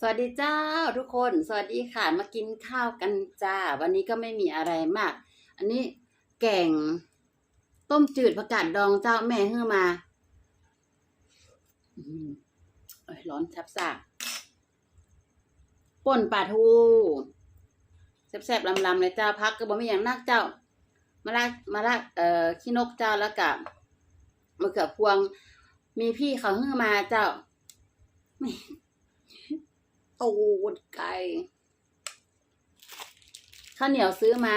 สวัสดีเจ้าทุกคน สวัสดีค่ะ มากินข้าวกันจ้า วันนี้ก็ไม่มีอะไรมาก อันนี้แกงต้มจืดผักกาดดองเจ้าแม่เฮือมาอืมเอ้ยร้อนทับซากป่นปลาทูแซ่บๆลำๆเลยเจ้าพักก็บ่มีอย่างนักเจ้า มาละมาละเอ่อขี้นกเจ้าแล้วกับมะเขือพวง มีพี่เขาเฮือมาเจ้า ตูดไก่ข้าวเหนียวซื้อมา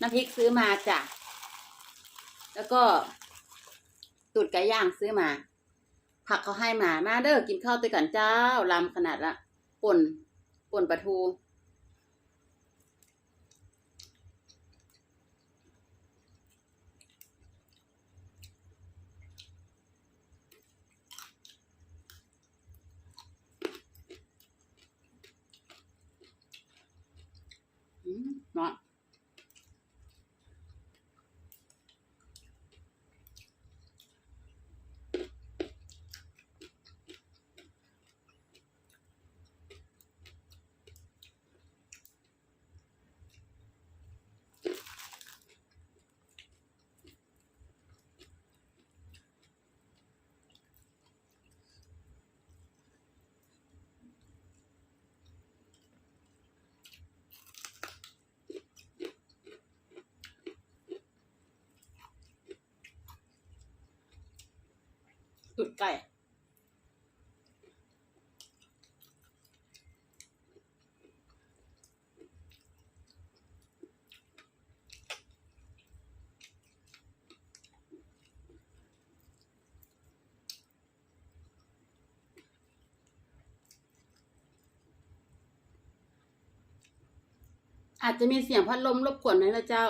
น้ำพริกซื้อมาจ้ะ แล้วก็ตูดไก่ย่างซื้อมา ผักเขาให้มา มาเด้อกินข้าวด้วยกันเจ้าลำขนาดละป่นป่นปลาทู อืมเนาะ ตูดไก่อาจจะมีเสียงพัดลมรบกวนไหน่อยนะเจ้า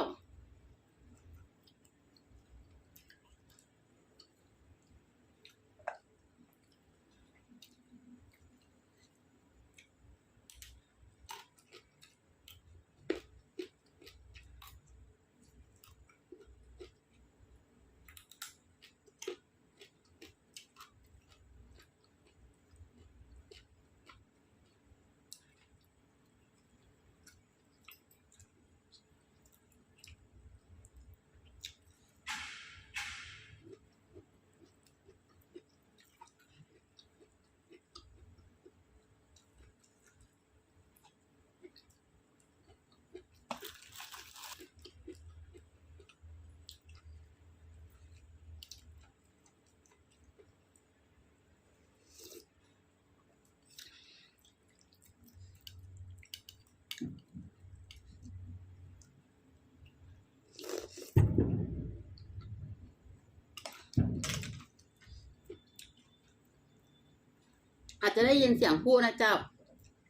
อาจจะได้ยินเสียงพูดนะเจ้า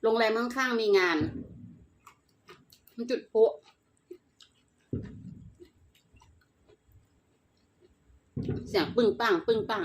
โรงแรมข้างๆมีงาน มันจุดพุเสียงปึ้งปังปึ้งปัง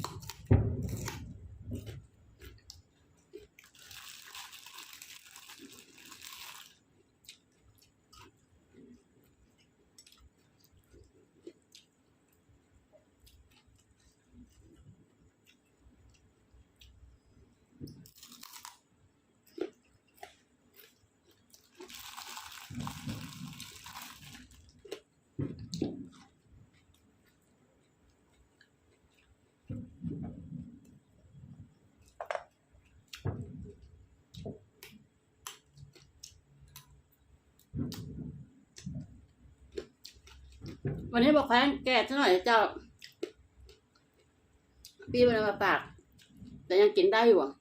วันนี้บอกแข้งแก่ซะหน่อยเจ้า พี่มันมาปาก แต่ยังกินได้อยู่อะ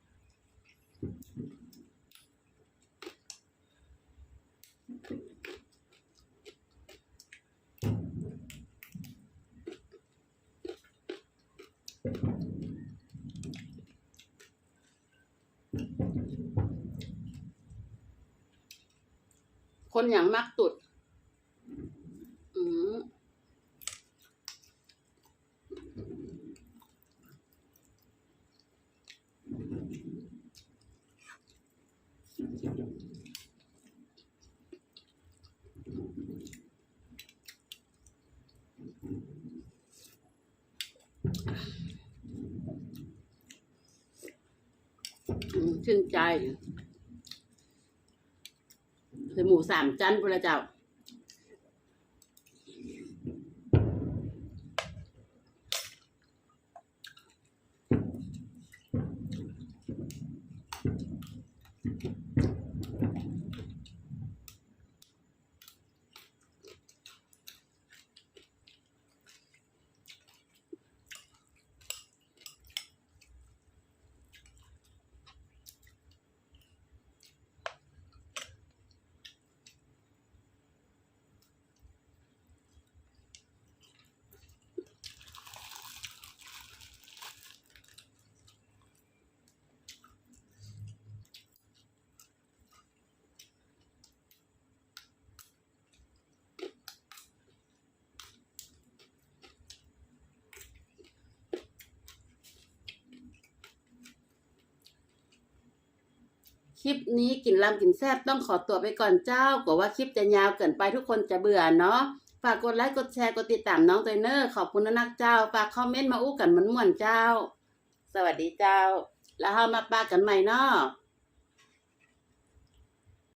คนอย่างมักตุด อืม อืม ชื่นใจคือหมูสามจันพุระเจ้า ลิปนี้กินลำกินแซ่บต้องขอตัวไปก่อนเจ้ากลัวว่าคลิปจะยาวเกินไปทุกคนจะเบื่อเนาะฝากกดไลค์กดแชร์กดติดตามน้องเตยเนอร์ขอบคุณนักเจ้าฝากคอมเมนต์มาอู้กันมันม่วนเจ้า สวัสดีเจ้า แล้วเฮามาปากันใหม่เนาะ